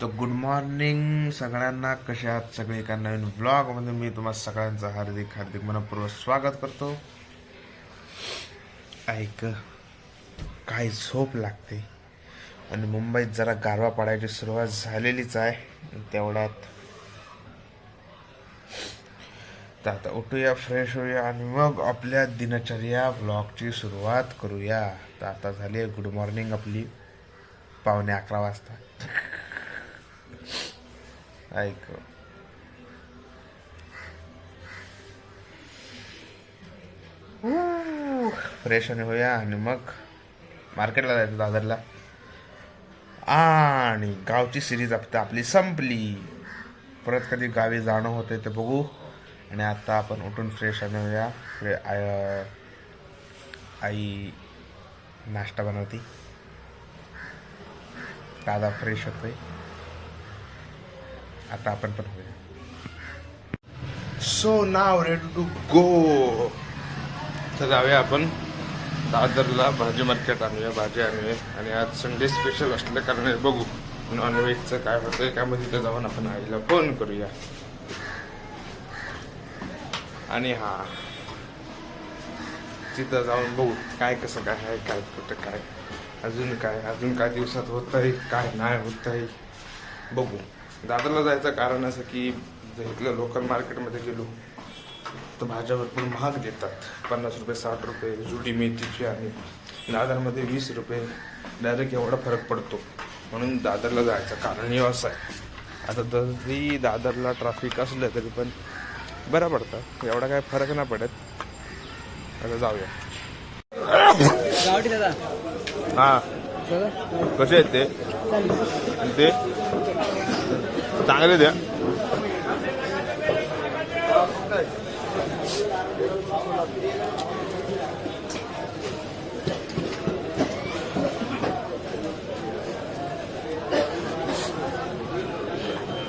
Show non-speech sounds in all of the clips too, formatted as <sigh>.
तर good morning सगळ्यांना. कशा आहात सगळे? एका नवीन व्लॉगमध्ये मी तुम्हा सगळ्यांचं हार्दिक हार्दिक मनपूर्वक स्वागत करतो. ऐक काय झोप लागते. आणि मुंबईत जरा गारवा पडायची सुरुवात झालेलीच आहे. तेवढ्यात तर आता उठूया फ्रेश होऊया आणि मग आपल्या दिनचर्या व्लॉगची सुरुवात करूया. तर आता झाली आहे गुड मॉर्निंग आपली. पावणे अकरा वाजता. ऐक. फ्रेश आणि होऊया आणि मग मार्केटला जायचं दादरला. आणि गावची सिरीज आता आपली संपली. परत कधी गावी जाणं होते ते बघू. आणि आता आपण उठून फ्रेश आणि होऊया फ्रे आय- आई नाश्ता बनवती. दादा फ्रेश होतोय. आता आपण पण होऊया. So now ready to go तर जाऊया आपण दादरला भाजी मार्केट आणूया भाजी आणूया. आणि आज संडे स्पेशल असल्या कारणे बघू. नॉनव्हेजचं काय होतंय काय मग तिथं जाऊन आपण आईला फोन करूया. आणि हा तिथं जाऊन बघू काय कसं काय आहे काय कुठं काय अजून काय अजून काय दिवसात होत आहे काय नाही होत आहे बघू. दादरला जायचं कारण असं की जर इथल्या लोकल मार्केटमध्ये गेलो तर भाज्या भरपूर महाग देतात. पन्नास रुपये साठ रुपये जुडी मेथीची आणि दादरमध्ये वीस रुपये. डायरेक्ट एवढा फरक पडतो. म्हणून दादरला जायचं कारण हे असं आहे. आता जरी दादरला ट्रॅफिक असलं तरी पण बरं पडतं. एवढा काय फरक नाही पडत. आता जाऊया. हां. कसे आहेत ते? ते? चांगले द्या.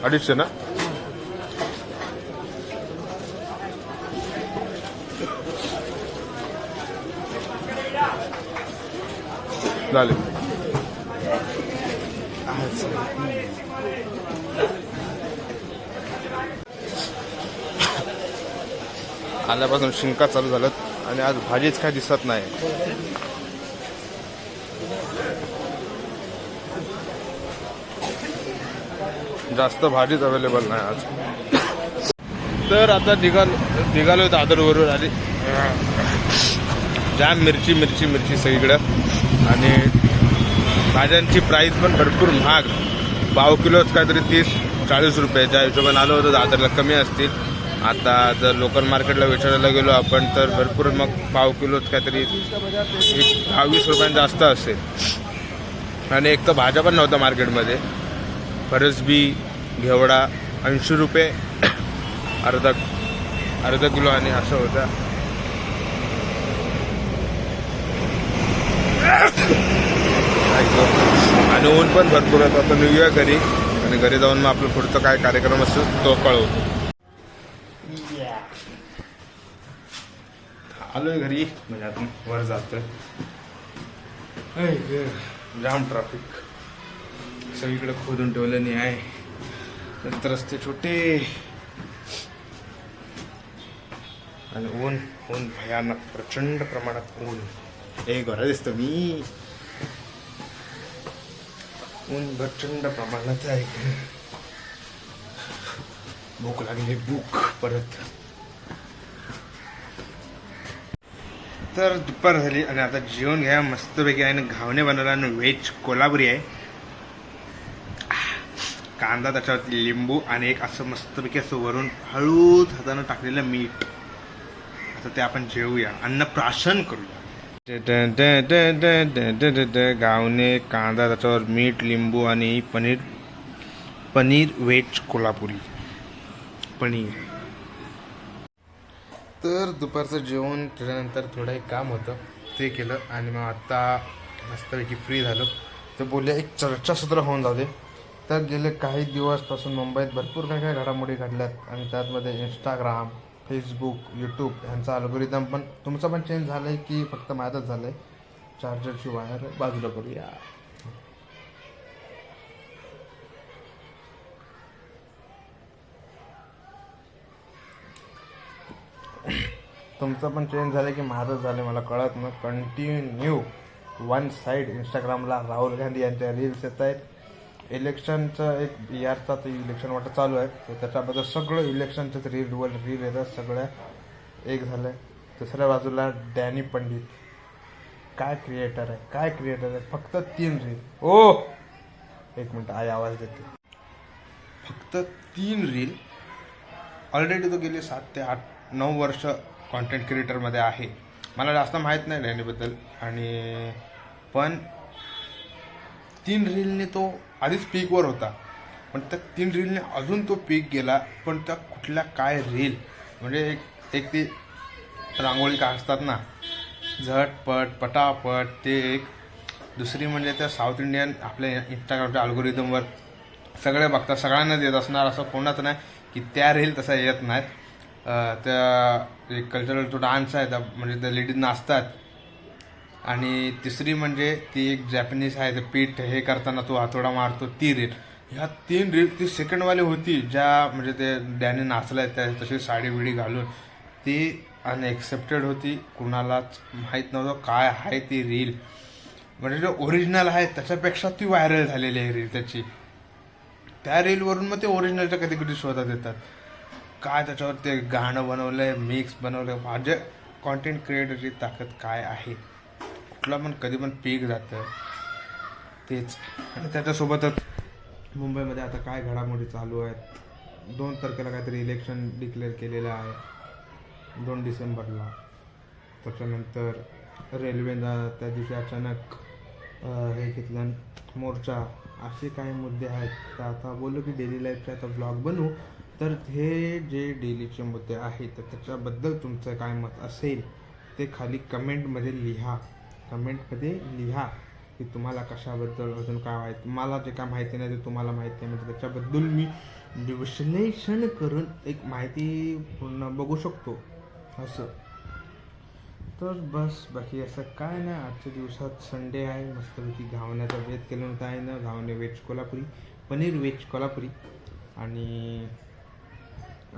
अडीचशे ना चालेल आल्यापासून शिंका चालू झाल्यात आणि आज भाजीच काय दिसत नाही. जास्त भाजीच अवेलेबल नाही आज. तर आता निघाल निघालो दादरवरून आणि जाम मिरची मिरची मिरची सगळीकडं. आणि भाज्यांची प्राईस पण भरपूर महाग. पाव किलोच काहीतरी तीस चाळीस रुपये ज्या हिशोबाने आलो होतो दादरला कमी असतील. आता जर लोकल मार्केटला विचारायला गेलो आपण तर भरपूर मग पाव किलोच काहीतरी एक दहावीस रुपयांनी जास्त असेल. आणि एक तर भाज्या पण नव्हत्या मार्केटमध्ये फरसबी घेवडा ऐंशी रुपये <coughs> अर्धा अर्धा किलो आणि असं होतं. आणि ऊन पण भरपूर होतं. आपण निघूया घरी आणि घरी जाऊन मग आपलं पुढचं काय कार्यक्रम असतो तो कळवतो. आलोय घरी. म्हणजे आपण वर जातोय. जाम ट्रॅफिक सगळीकडे खोदून ठेवलं नाही आहे. नंतर रस्ते छोटे. आणि ऊन ऊन भयानक प्रचंड प्रमाणात ऊन. ए घरा दिसतो मी. ऊन प्रचंड प्रमाणात आहे. भूक लागली भूक. परत तर दुपार झाली आणि आता जेवण घ्या मस्तपैकी आहे आणि घावणे बनवला आणि व्हेज कोल्हापुरी आहे. कांदा त्याच्यावरती लिंबू आणि एक असं मस्तपैकी असं वरून हळूच हातानं टाकलेलं मीठ. आता ते आपण जेवूया. अन्नप्राशन करूया. गावने कांदा त्याच्यावर मीठ लिंबू आणि पनीर. पनीर व्हेज कोल्हापुरी. पनीर. तर दुपारचं जेवण त्याच्यानंतर थोडं एक काम होतं ते केलं आणि मग आत्ता मस्तपैकी फ्री झालो. तर बोलले एक चर्चासत्र होऊन जाऊ दे. तर गेले काही दिवसपासून मुंबईत भरपूर काही काही घडामोडी घडल्यात आणि त्यातमध्ये इंस्टाग्राम फेसबुक यूट्यूब यांचा अल्गोरिदम पण तुमचं पण चेंज झालं आहे की फक्त माझंच झालं आहे चार्जरची वायर बाजूला करूया तुमचं पण चेंज झालं की माझं झालं मला कळत ना कंटिन्यू वन साईड इंस्टाग्रामला राहुल गांधी यांच्या रील्स येत आहेत. इलेक्शनचं एक बिहारचा ते इलेक्शन वाटत चालू आहे. तर त्याच्याबद्दल सगळं इलेक्शनचंच रीलवर रील येतात सगळ्या एक झालं आहे दुसऱ्या बाजूला डॅनी पंडित. काय क्रिएटर आहे? काय क्रिएटर आहे? फक्त तीन रील ओ! एक मिनटं आई आवाज देते. फक्त तीन रील ऑलरेडी तो गेले सात ते आठ नऊ वर्ष कॉन्टेंट क्रिएटरमध्ये आहे. मला जास्त माहीत नाही डॅनीबद्दल आणि पण तीन रीलने तो आधीच पीकवर होता. पण त्या तीन रीलने अजून तो पीक गेला पण त्या कुठल्या काय रील म्हणजे एक एक ती रांगोळी का असतात ना झटपट पटापट ते एक. दुसरी म्हणजे त्या साऊथ इंडियन आपल्या इंस्टाग्रामच्या अल्गोरिदमवर सगळे बघतात सगळ्यांनाच येत असणार असं कोणाच नाही की त्या रील तसा येत नाहीत. त्या एक कल्चरल तो डान्स आहे त्या म्हणजे त्या लेडीज नाचतात. आणि तिसरी म्हणजे ती एक जॅपनीज आहे ते पीठ हे करताना तो हातोडा मारतो ती रील ह्या तीन रील ती सेकंडवाली होती ज्या म्हणजे ते डॅने नाचलाय त्या तशी साडी बिडी घालून. ती अनएक्सेप्टेड होती कुणालाच माहीत नव्हतं काय आहे ती रील म्हणजे जे ओरिजिनल आहे त्याच्यापेक्षा ती व्हायरल झालेली आहे रील त्याची. त्या रीलवरून मग ते ओरिजिनलच्या कधी कधी शोधात येतात. काय त्याच्यावर ते गाणं बनवलंय मिक्स बनवलंय माझे कॉन्टेंट क्रिएटरची ताकद काय आहे? कुठला पण कधी पण पीक जातं. तेच. आणि त्याच्यासोबतच मुंबईमध्ये आता काय घडामोडी चालू आहेत? दोन तारखेला काहीतरी इलेक्शन डिक्लेअर केलेलं आहे. दोन डिसेंबरला. त्याच्यानंतर रेल्वेनं त्या दिवशी अचानक हे घेतलं. मोर्चा. असे काही मुद्दे आहेत. तर आता बोललो की डेली लाईफचे आता ब्लॉग बनवू. तर हे जे डेलीचे मुद्दे आहेत तर त्याच्याबद्दल तुमचं काय मत असेल ते खाली कमेंटमध्ये लिहा. कमेंटमध्ये लिहा की तुम्हाला कशाबद्दल अजून काय माहिती. मला जे काय माहिती नाही ते तुम्हाला माहिती आहे म्हणजे त्याच्याबद्दल मी विश्लेषण करून एक माहिती पूर्ण बघू शकतो. असं. तर बस बाकी असं काय नाही. आजच्या दिवसात संडे आहे. मस्तपैकी घावण्याचा वेध केलं होता आहे ना घावणे वेज कोल्हापुरी पनीर वेज कोल्हापुरी. आणि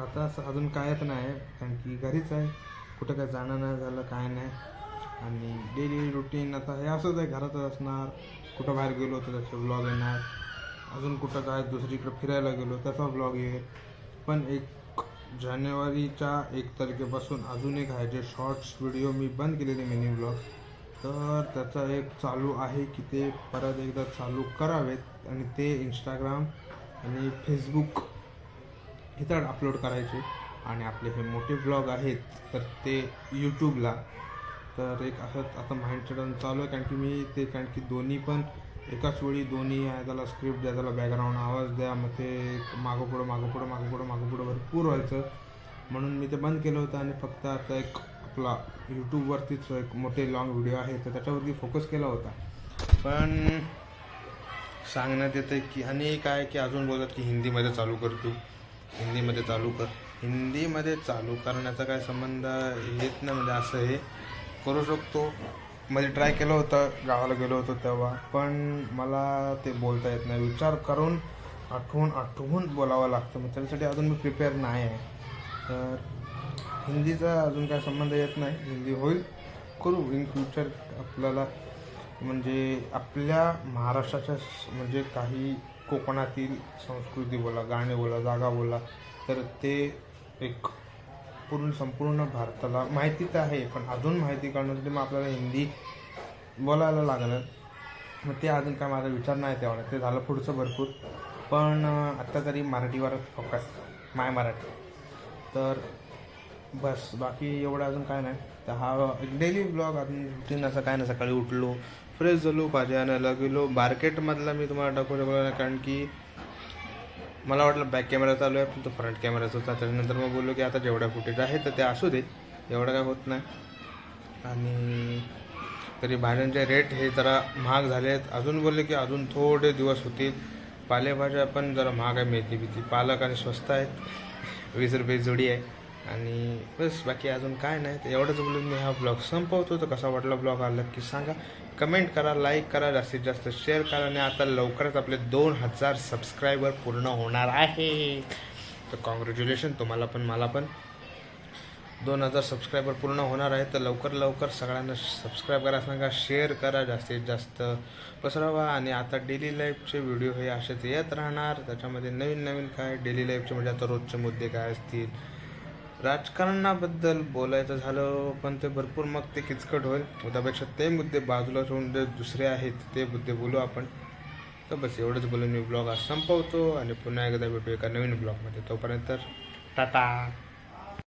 आता असं अजून कायच नाही कारण की घरीच आहे. कुठं काय जाणं नाही झालं काय नाही. आणि डेली रुटीन आता हे असंच आहे घरातच असणार. कुठं बाहेर गेलो तर त्याचे ब्लॉग येणार. अजून कुठं काय दुसरीकडे फिरायला गेलो त्याचा ब्लॉग येईल. पण एक जानेवारीच्या एक तारखेपासून अजून एक आहे जे शॉर्ट्स व्हिडिओ मी बंद केलेले मिनी ब्लॉग तर त्याचा एक चालू आहे की ते परत एकदा चालू करावेत. आणि ते इंस्टाग्राम आणि फेसबुक इथं अपलोड करायचे. आणि आपले हे मोठे ब्लॉग आहेत तर ते यूट्यूबला तर एक असं आता माइंडसेट चालू आहे कारण की मी ते कारण की दोन्ही पण एकाच वेळी दोन्ही आहे त्याला स्क्रिप्ट द्या त्याला बॅकग्राऊंड आवाज द्या मग ते मागं पुढं मागं पुढं मागं पुढं मागं पुढं भरपूर व्हायचं. म्हणून मी ते बंद केलं होतं आणि फक्त आता एक आपला यूट्यूबवरतीच एक मोठे लॉंग व्हिडिओ आहे तर त्याच्यावरती फोकस केला होता. पण सांगण्यात येतं की आणि काय की अजून बोलतात की हिंदीमध्ये चालू करतो हिंदीमध्ये चालू कर. हिंदीमध्ये चालू करण्याचा काय संबंध येत नाही. म्हणजे असं हे करू शकतो. म्हणजे मध्ये ट्राय केलं होतं गावाला गेलो होतो तेव्हा. पण मला ते बोलता येत नाही. विचार करून आठवून आठवून बोलावं लागतं. मग त्याच्यासाठी अजून मी प्रिपेअर नाही आहे. तर हिंदीचा अजून काय संबंध येत नाही. हिंदी होईल. करू. इन फ्युचर आपल्याला म्हणजे आपल्या महाराष्ट्राच्या म्हणजे काही कोकणातील संस्कृती बोला गाणे बोला जागा बोला तर ते एक पूर्ण संपूर्ण भारताला माहिती तर आहे पण अजून माहिती काढण्यासाठी मग आपल्याला हिंदी बोलायला लागलं. मग ते अजून काय माझा विचार नाही तेवढा ते झालं पुढचं भरपूर. पण आत्ता तरी मराठीवरच फोकस माय मराठी. तर बस बाकी एवढं अजून काय नाही. तर हा डेली ब्लॉग अजून रुटीन असा काय ना सकाळी उठलो फ्रेश झालो भाजी आणायला गेलो. मार्केटमधला मी तुम्हाला टाकू शकलो नाही कारण की मला वाटलं बॅक कॅमेरा चालू आहे पण तो फ्रंट कॅमेराच होता त्याच्यानंतर मग बोललो की आता जेवढ्या फुटेज आहे तर ते असू दे एवढं काय होत नाही. आणि तरी भाज्यांचे रेट हे जरा महाग झाले आहेत. अजून बोलले की अजून थोडे दिवस होतील. पालेभाज्या पण जरा महाग आहे मेथी बिथी पालक आणि स्वस्त आहेत. वीस रुपये जोडी आहे. आणि बस बाकी अजून काय नाही. तर एवढंच बोलून मी हा ब्लॉग संपवतो. तर कसा वाटला ब्लॉग आला की सांगा. कमेंट करा लाईक करा जास्तीत जास्त शेअर करा. आणि आता लवकरच आपले दोन हजार सबस्क्रायबर पूर्ण होणार आहे. तर कॉंग्रॅच्युलेशन तुम्हाला पण मला पण. दोन हजार सबस्क्रायबर पूर्ण होणार आहे. तर लवकर लवकर सगळ्यांना सबस्क्राईब करा सांगा. शेअर करा जास्तीत जास्त. पसरावा आणि आता डेली लाईफचे व्हिडिओ हे असेच येत राहणार. त्याच्यामध्ये नवीन नवीन काय डेली लाईफचे म्हणजे आता रोजचे मुद्दे काय असतील? राजकारणाबद्दल बोलायचं झालं पण ते भरपूर मग ते किचकट होईल. त्यापेक्षा ते मुद्दे बाजूला ठेवून जे दुसरे आहेत ते मुद्दे बोलू आपण. तर बस एवढंच बोलून मी ब्लॉग आज संपवतो आणि पुन्हा एकदा भेटू एका नवीन ब्लॉगमध्ये. तोपर्यंत टाटा.